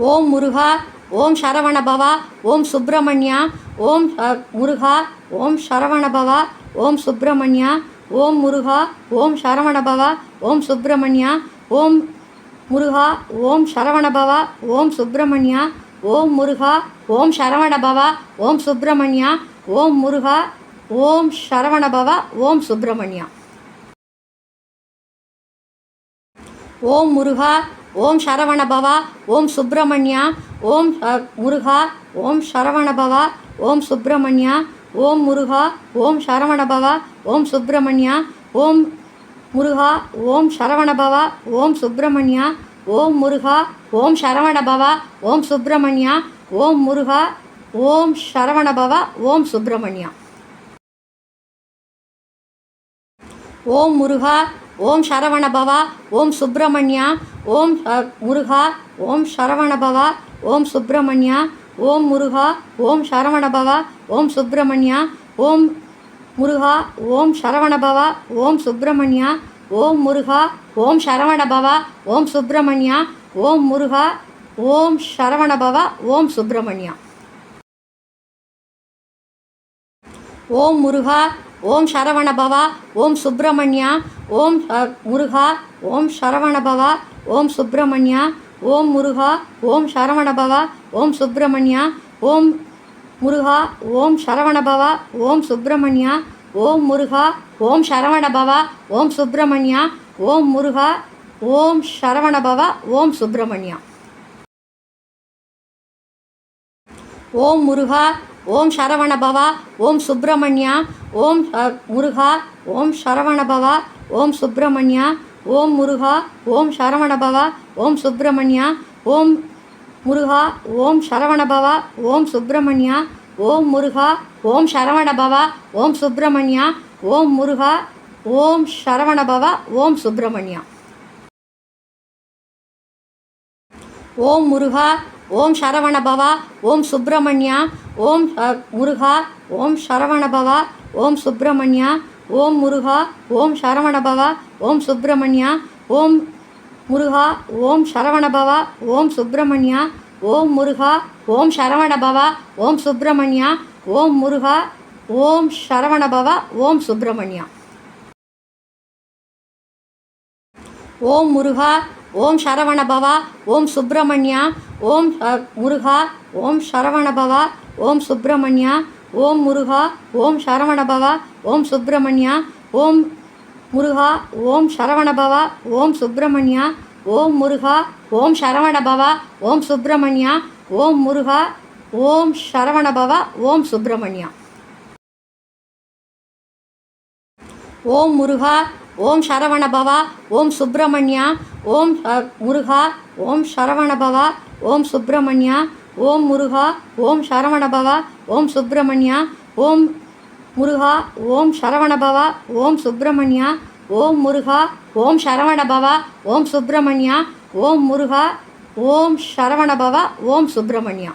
ஓம் முருகா ஓம் Saravanabhava ஓம் சுப்பிரமணியா ஓம் முருகா ஓம் Saravanabhava ஓம் சுப்பிரமணியா ஓம் முருகா ஓம் Saravanabhava ஓம் சுப்பிரமணியா ஓம் முருகா ஓம் Saravanabhava ஓம் சுப்பிரமணியா ஓம் முருகா ஓம் Saravanabhava ஓம் சுப்பிரமணியா ஓம் முருகா ஓம் Saravanabhava ஓம் சுப்பிரமணியா. ஓம் முருகா ஓம் Saravanabhava ஓம் சுப்பிரமணியா ஓம் முருகா ஓம் Saravanabhava ஓம் சுப்பிரமணியா ஓம் முருகா ஓம் Saravanabhava ஓம் சுப்பிரமணியா ஓம் முருகா ஓம் Saravanabhava ஓம் சுப்பிரமணியா ஓம் முருகா ஓம் Saravanabhava ஓம் சுப்பிரமணியா ஓம் முருகா ஓம் Saravanabhava ஓம் சுப்பிரமணியா. ஓம் முருகா ஓம் Saravanabhava ஓம் சுப்பிரமணியா ஓம் முருகா ஓம் Saravanabhava ஓம் சுப்பிரமணியா ஓம் முருகா ஓம் Saravanabhava ஓம் சுப்பிரமணியா ஓம் முருகா ஓம் Saravanabhava ஓம் சுப்பிரமணியா ஓம் முருகா ஓம் Saravanabhava ஓம் சுப்பிரமணியா ஓம் முருகா ஓம் Saravanabhava ஓம் சுப்பிரமணியா. ஓம் முருகா ஓம் Saravanabhava ஓம் சுப்பிரமணியா ஓம் முருகா ஓம் Saravanabhava ஓம் சுப்பிரமணியா ஓம் முருகா ஓம் Saravanabhava ஓம் சுப்பிரமணியா ஓம் முருகா ஓம் Saravanabhava ஓம் சுப்பிரமணியா ஓம் முருகா ஓம் Saravanabhava ஓம் சுப்பிரமணியா ஓம் முருகா ஓம் Saravanabhava ஓம் சுப்பிரமணியா. ஓம் முருகா ஓம் Saravanabhava ஓம் சுப்பிரமணியா ஓம் முருகா ஓம் Saravanabhava ஓம் சுப்பிரமணியா ஓம் முருகா ஓம் Saravanabhava ஓம் சுப்பிரமணியா ஓம் முருகா ஓம் Saravanabhava ஓம் சுப்பிரமணியா ஓம் முருகா ஓம் Saravanabhava ஓம் சுப்பிரமணியா ஓம் முருகா ஓம் Saravanabhava ஓம் சுப்பிரமணியா. ஓம் முருகா ஓம் Saravanabhava ஓம் சுப்பிரமணியா ஓம் முருகா ஓம் Saravanabhava ஓம் சுப்பிரமணியா ஓம் முருகா ஓம் Saravanabhava ஓம் சுப்பிரமணியா ஓம் முருகா ஓம் Saravanabhava ஓம் சுப்பிரமணியா ஓம் முருகா ஓம் Saravanabhava ஓம் சுப்பிரமணியா ஓம் முருகா ஓம் Saravanabhava ஓம் சுப்பிரமணியா. ஓம் முருகா ஓம் Saravanabhava ஓம் சுப்பிரமணியா ஓம் முருகா ஓம் Saravanabhava ஓம் சுப்பிரமணியா ஓம் முருகா ஓம் Saravanabhava ஓம் சுப்பிரமணியா ஓம் முருகா ஓம் Saravanabhava ஓம் சுப்பிரமணியா ஓம் முருகா ஓம் Saravanabhava ஓம் சுப்பிரமணியா ஓம் முருகா ஓம் Saravanabhava ஓம் சுப்பிரமணியா. ஓம் முருகா ஓம் Saravanabhava ஓம் சுப்பிரமணியா ஓம் முருகா ஓம் Saravanabhava ஓம் சுப்பிரமணியா ஓம் முருகா ஓம் Saravanabhava ஓம் சுப்பிரமணியா ஓம் முருகா ஓம் Saravanabhava ஓம் சுப்பிரமணியா ஓம் முருகா ஓம் Saravanabhava ஓம் சுப்பிரமணியா ஓம் முருகா ஓம் Saravanabhava ஓம் சுப்பிரமணியா.